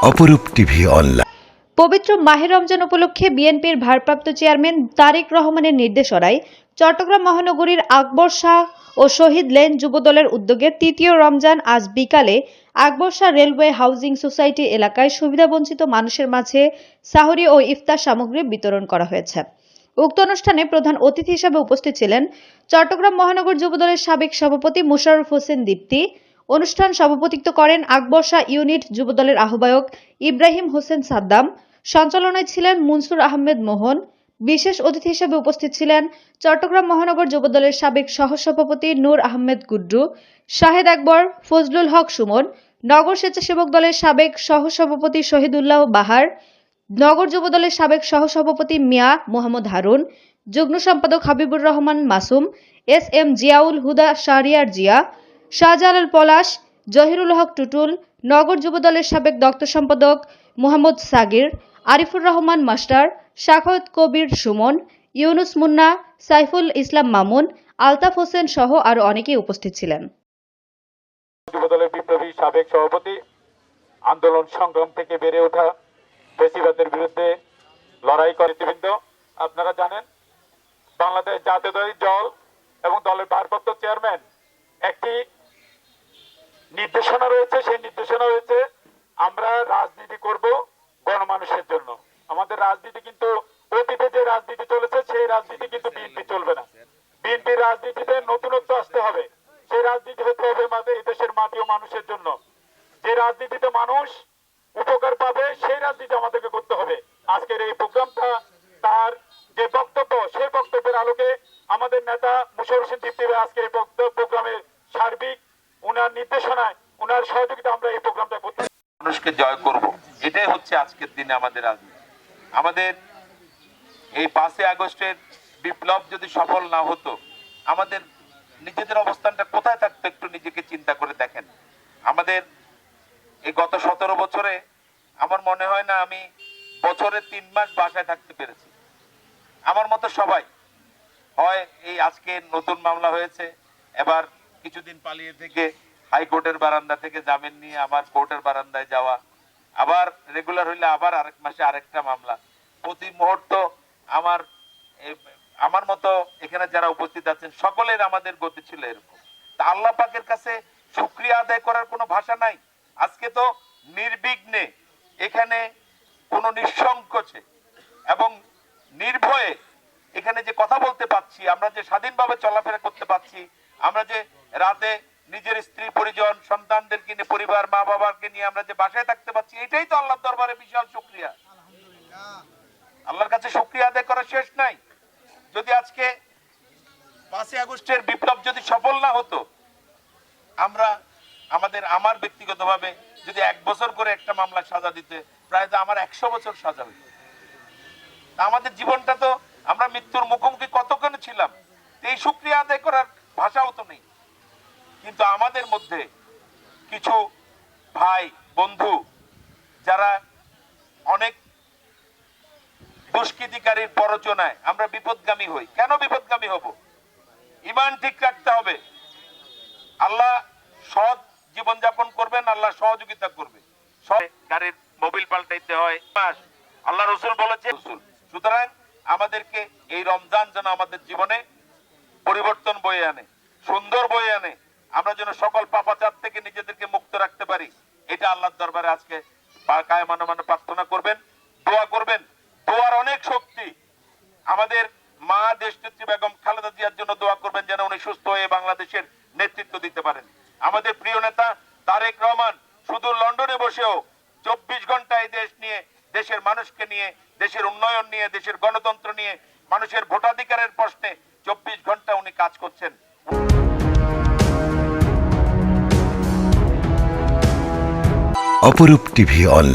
অপরূপ TV online পবিত্র মাহে রমজান উপলক্ষে বিএনপির ভারপ্রাপ্ত চেয়ারম্যান তারেক রহমানের নির্দেশনায় চট্টগ্রাম মহানগরীর আকবর শাহ ও শহীদ লেন যুবদলের উদ্যোগে তৃতীয় রমজান আজ বিকালে Akbar Shah railway housing society এলাকায় সুবিধাবঞ্চিত মানুষের মাঝে সাহরি ও ইফতার সামগ্রী বিতরণ করা হয়েছে। উক্ত অনুষ্ঠানে প্রধান অতিথি হিসেবে উপস্থিত ছিলেন চট্টগ্রাম মহানগর যুবদলের সাবেক সভাপতি মুশাররফ হোসেন দীপ্তি অনুষ্ঠান সভাপতিত্ব করেন আকবর শাহ ইউনিট যুবদলের আহ্বায়ক ইব্রাহিম হোসেন সাদ্দাম। সঞ্চালনায় ছিলেন মনসুর আহমেদ মোহন। বিশেষ অতিথি হিসেবে উপস্থিত ছিলেন চট্টগ্রাম মহানগর যুবদলের সাবেক সহসভাপতি নূর আহমেদ গুড্ডু, শাহেদ আকবর, ফজলুল হক সুমন, নগর স্বেচ্ছাসেবক দলের সাবেক সহসভাপতি শহীদুল্লাহ বাহার, নগর যুবদলের সাবেক সহসভাপতি মিয়া মোহাম্মদ হারুন, যুগ্ম সম্পাদক হাবিবুর রহমান মাসুম, এস এম জিয়াউল হুদা শাহরিয়ার জিয়া শাহজালাল পলাশ, জহিরুল হক টুটুল, নগর যুবদলের সাবেক দপ্তর সম্পাদক মোহাম্মদ সাগির, আরিফুর রহমান মাস্টার শাখাওয়াত কবির সুমন, ইউনুস মুন্না, সাইফুল ইসলাম মামুন, আলতাফ হোসেন সহ আরও অনেকেই উপস্থিত ছিলেন। যুবদলের বিপ্লবী সাবেক সভাপতি, আন্দোলন সংগ্রাম থেকে বেড়ে ওঠা বেশিবাদের বিরুদ্ধে লড়াই করে আপনারা জানেন, বাংলাদেশ জাতীয়তাবাদী দল এবং দলের ভারপ্রাপ্ত চেয়ারম্যান একটি নির্দেশনা রয়েছে, সেই নির্দেশনা রয়েছে, আমরা রাজনীতি করব গণমানুষের জন্য। আমাদের রাজনীতি কিন্তু অতীতে যে রাজনীতি চলেছে, সেই রাজনীতি কিন্তু বিএনপি চলবে না। বিএনপির রাজনীতিতে নতুনত্ব আসতে হবে। সেই রাজনীতি হতে হবে এই দেশের মাটি ও মানুষের জন্য। যে রাজনীতিতে মানুষ উপকার পাবে, সেই রাজনীতি আমাদেরকে করতে হবে। আজকের এই প্রোগ্রামটা তার যে বক্তব্য, সেই বক্তব্যের আলোকে আমাদের নেতা মুশারফ হোসেন দীপ্তি ভাই আজকে এই বক্তব্য প্রোগ্রামের সার্বিক উনার নির্দেশনায়, উনার সহযোগিতা আমরা এই প্রোগ্রামটা করতে মানুষকে জয় করব। এটাই হচ্ছে আজকের দিনে আমাদের রাজনীতি আমাদের এই পাঁচই আগস্টের বিপ্লব যদি সফল না হতো, আমাদের নিজেদের অবস্থানটা কোথায় থাকতো একটু নিজেকে চিন্তা করে দেখেন। আমাদের এই গত সতেরো বছরে আমার মনে হয় না আমি বছরে তিন মাস বাসায় থাকতে পেরেছি। আমার মতো সবাই হয় এই আজকে নতুন মামলা হয়েছে, এবার কিছুদিন পালিয়ে থেকে হাইকোর্টের বারান্দা থেকে জামিন নিয়ে আবার কোর্টের বারান্দায় যাওয়া, আবার রেগুলার হইলে আবার আরেক মাসে আরেকটা মামলা। প্রতি মুহূর্ত আমার আমার মতো এখানে যারা উপস্থিত আছেন, সকলের আমাদের গতি ছিল এরকম। তা আল্লাহ পাকের কাছে শুক্রিয়া আদায় করার কোনো ভাষা নাই। আজকে তো নির্বিঘ্নে এখানে কোনো নিঃসংকোচে এবং নির্ভয়ে এখানে যে কথা বলতে পাচ্ছি আমরা যে স্বাধীনভাবে চলাফেরা করতে পাচ্ছি আমরা যে রাতে নিজের স্ত্রী পরিজন সন্তানদেরকে নিয়ে পরিবার মা বাবাকে নিয়ে আমরা যে বাসায় থাকতে পাচ্ছি এটাই তো আল্লাহর দরবারে বিশাল শুক্রিয়া। আল্লাহর কাছে শুক্রিয়া আদায় করা শেষ নাই। যদি আজকে পাঁচই আগস্টের বিপ্লব যদি সফল না হতো আমরা আমাদের আমার ব্যক্তিগতভাবে যদি এক বছর করে একটা মামলা সাজা দিতে প্রায় তো আমার একশো বছর সাজা হইত। আমাদের জীবনটা তো আমরা মৃত্যুর মুখোমুখি কতক্ষণ ছিলাম তো এই শুক্রিয়া আদায় করার ভাষাও তো নেই কিন্তু আমাদের মধ্যে কিছু ভাই, বন্ধু যারা অনেক দুষ্কৃতিকারীর প্ররোচনায় আমরা বিপদগামী হই। কেন বিপদগামী হব? ইমান ঠিক রাখতে হবে। আল্লাহ সৎ জীবন যাপন করবেন, আল্লাহ সহযোগিতা করবে গাড়ির মোবিল পাল্টাইতে হয়। আল্লাহ রসুল বলেছে। রসুল সুতরাং আমাদেরকে এই রমজান যেন আমাদের জীবনে পরিবর্তন বয়ে আনে, সুন্দর বয়ে আনে। আমরা যেন সকল পাপাচার থেকে নিজেদেরকে মুক্ত রাখতে পারি। এটা আল্লাহর দরবারে আজকে কায় মানে মানে প্রার্থনা করবেন, দোয়া করবেন। দোয়ার অনেক শক্তি আমাদের মা দেশনেত্রী বেগম খালেদা জিয়ার জন্য দোয়া করবেন যেন উনি সুস্থ হয়ে বাংলাদেশের নেতৃত্ব দিতে পারেন। আমাদের প্রিয় নেতা তারেক রহমান শুধু লন্ডনে বসেও চব্বিশ ঘণ্টা এই দেশ নিয়ে, দেশের মানুষকে নিয়ে, দেশের উন্নয়ন নিয়ে, দেশের গণতন্ত্র নিয়ে, মানুষের ভোটাধিকারের প্রশ্নে চব্বিশ ঘণ্টা উনি কাজ করছেন। অপরূপ টিভি অনলাইন